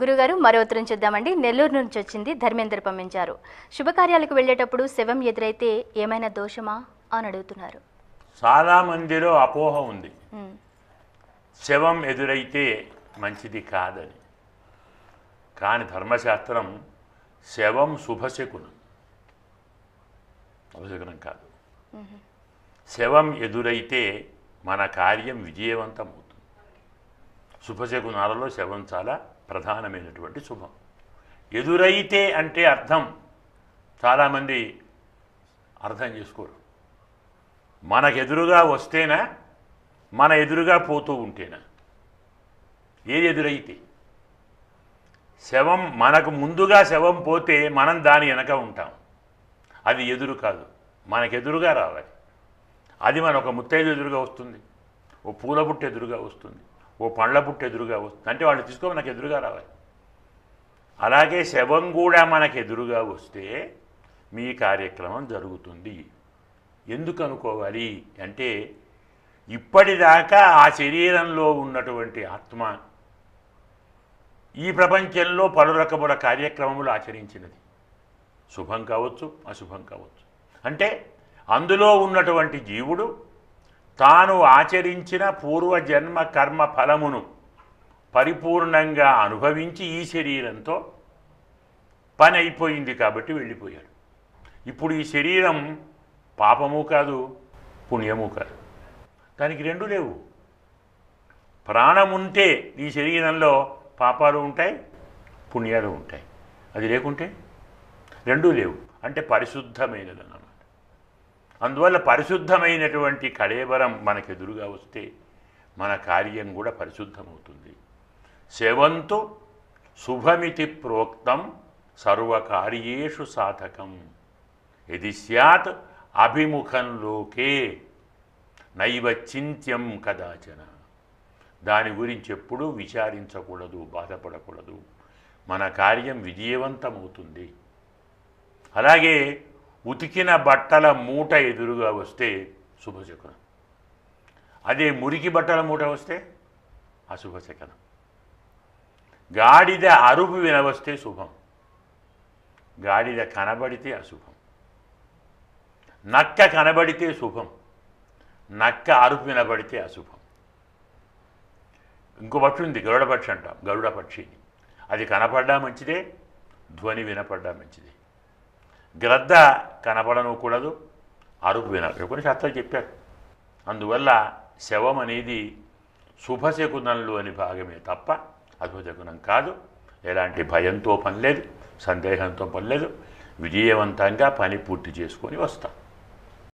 గురుగారు మరో ఉత్తరం చూద్దామండి. నెల్లూరు నుంచి వచ్చింది ధర్మేందర్ పంపించారు. శుభకార్యాలకు వెళ్ళేటప్పుడు శవం ఎదురైతే ఏమైనా దోషమా అని అడుగుతున్నారు. చాలా మందిలో అపోహ ఉంది. శవం ఎదురైతే మంచిది కాదని. కానీ ధర్మశాస్త్రం శవం శుభశకునం. శుభశకునం కాదు. శవం ఎదురైతే మన కార్యం విజయవంతం అవుతుంది. శుభశకునాలలో శవం చాలా ప్రధానమైనటువంటి శుభం. ఎదురైతే అంటే అర్థం. చాలామంది అర్థం చేసుకోరు. మనకెదురుగా వస్తేనా? మన ఎదురుగా పోతూ ఉంటేనా? ఏది ఎదురైతే? శవం మనకు ముందుగా శవం పోతే మనం దాని వెనక ఉంటాం. అది ఎదురు కాదు. మనకెదురుగా రావాలి. అది మన ఒక ముత్తైదు ఎదురుగా వస్తుంది. ఓ పూల బుట్ట ఎదురుగా వస్తుంది. ఓ పండ్ల బుట్ట ఎదురుగా వస్తుంది అంటే వాళ్ళు తీసుకో మనకు ఎదురుగా రావాలి. అలాగే శవం కూడా మనకు ఎదురుగా వస్తే మీ కార్యక్రమం జరుగుతుంది. ఎందుకు అనుకోవాలి అంటే ఇప్పటిదాకా ఆ శరీరంలో ఉన్నటువంటి ఆత్మ ఈ ప్రపంచంలో పలు రకముల కార్యక్రమములు ఆచరించినది. శుభం కావచ్చు అశుభం కావచ్చు. అంటే అందులో ఉన్నటువంటి జీవుడు తాను ఆచరించిన పూర్వజన్మ కర్మ ఫలమును పరిపూర్ణంగా అనుభవించి ఈ శరీరంతో పని అయిపోయింది కాబట్టి వెళ్ళిపోయాడు. ఇప్పుడు ఈ శరీరం పాపము కాదు పుణ్యము కాదు. దానికి రెండు లేవు. ప్రాణముంటే ఈ శరీరంలో పాపాలు ఉంటాయి పుణ్యాలు ఉంటాయి. అది లేకుంటే రెండూ లేవు. అంటే పరిశుద్ధమైనదన్న అందువల్ల పరిశుద్ధమైనటువంటి కళేబరం మనకెదురుగా వస్తే మన కార్యం కూడా పరిశుద్ధమవుతుంది. శవంతు శుభమితి ప్రోక్తం సర్వకార్యేషు సాధకం. ఇది స్యాత్ అభిముఖం లోకే నైవ చింత్యం కదాచన. దాని గురించి ఎప్పుడూ విచారించకూడదు బాధపడకూడదు. మన కార్యం విజయవంతమవుతుంది. అలాగే ఉతికిన బట్టల మూట ఎదురుగా వస్తే శుభశకునం. అదే మురికి బట్టల మూట వస్తే అశుభశకనం. గాడిద అరుపు వినవస్తే శుభం. గాడిద కనబడితే అశుభం. నక్క కనబడితే శుభం. నక్క అరుపు వినబడితే అశుభం. ఇంకో పక్షి ఉంది గరుడ పక్షి అంటాం గరుడ పక్షి. అది కనపడ్డా మంచిదే ధ్వని వినపడ్డా మంచిదే. గ్రద్ద కనపడనకూడదు అరుపు వినాలి. కొన్ని శాస్త్రాలు చెప్పారు. అందువల్ల శవం అనేది శుభశకునంలో అని భాగమే తప్ప అశుభశకునం కాదు. ఎలాంటి భయంతో పనిలేదు సందేహంతో పనిలేదు. విజయవంతంగా పని పూర్తి చేసుకొని వస్తాం.